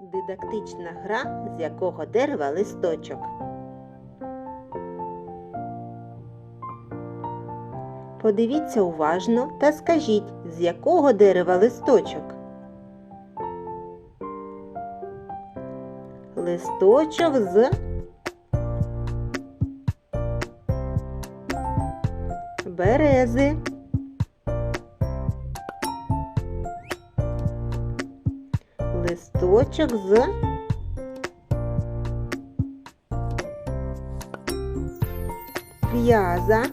Дидактична гра, з якого дерева листочок. Подивіться уважно та скажіть, з якого дерева листочок. Листочок з берези. Листочок з в'яза.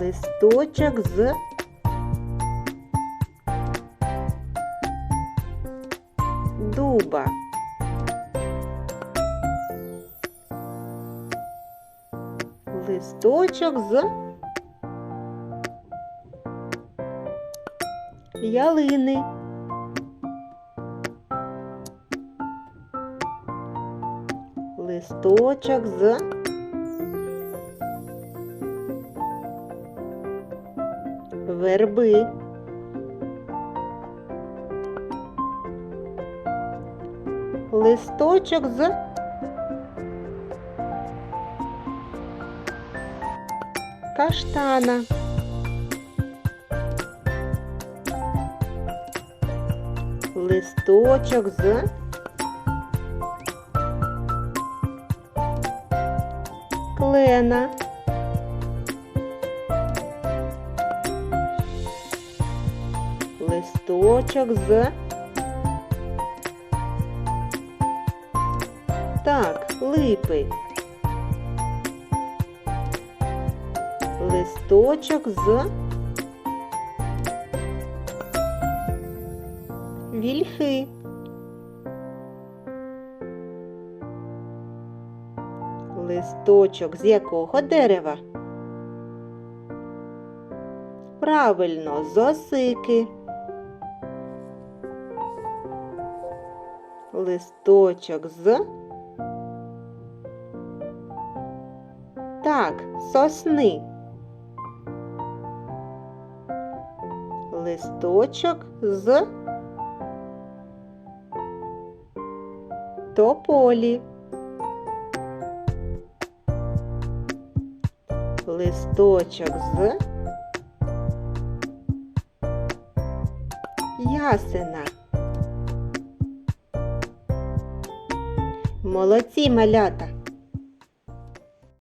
Листочок з дуба. Листочок з ялини. Листочок з верби. Листочок з каштана. Листочок з клена. Листочок з Так, липи. Листочок з вільхи. Листочок з якого дерева? Правильно, з осики. Листочок з Так, сосни. Листочок з тополі. Листочок з ясена. Молодці малята!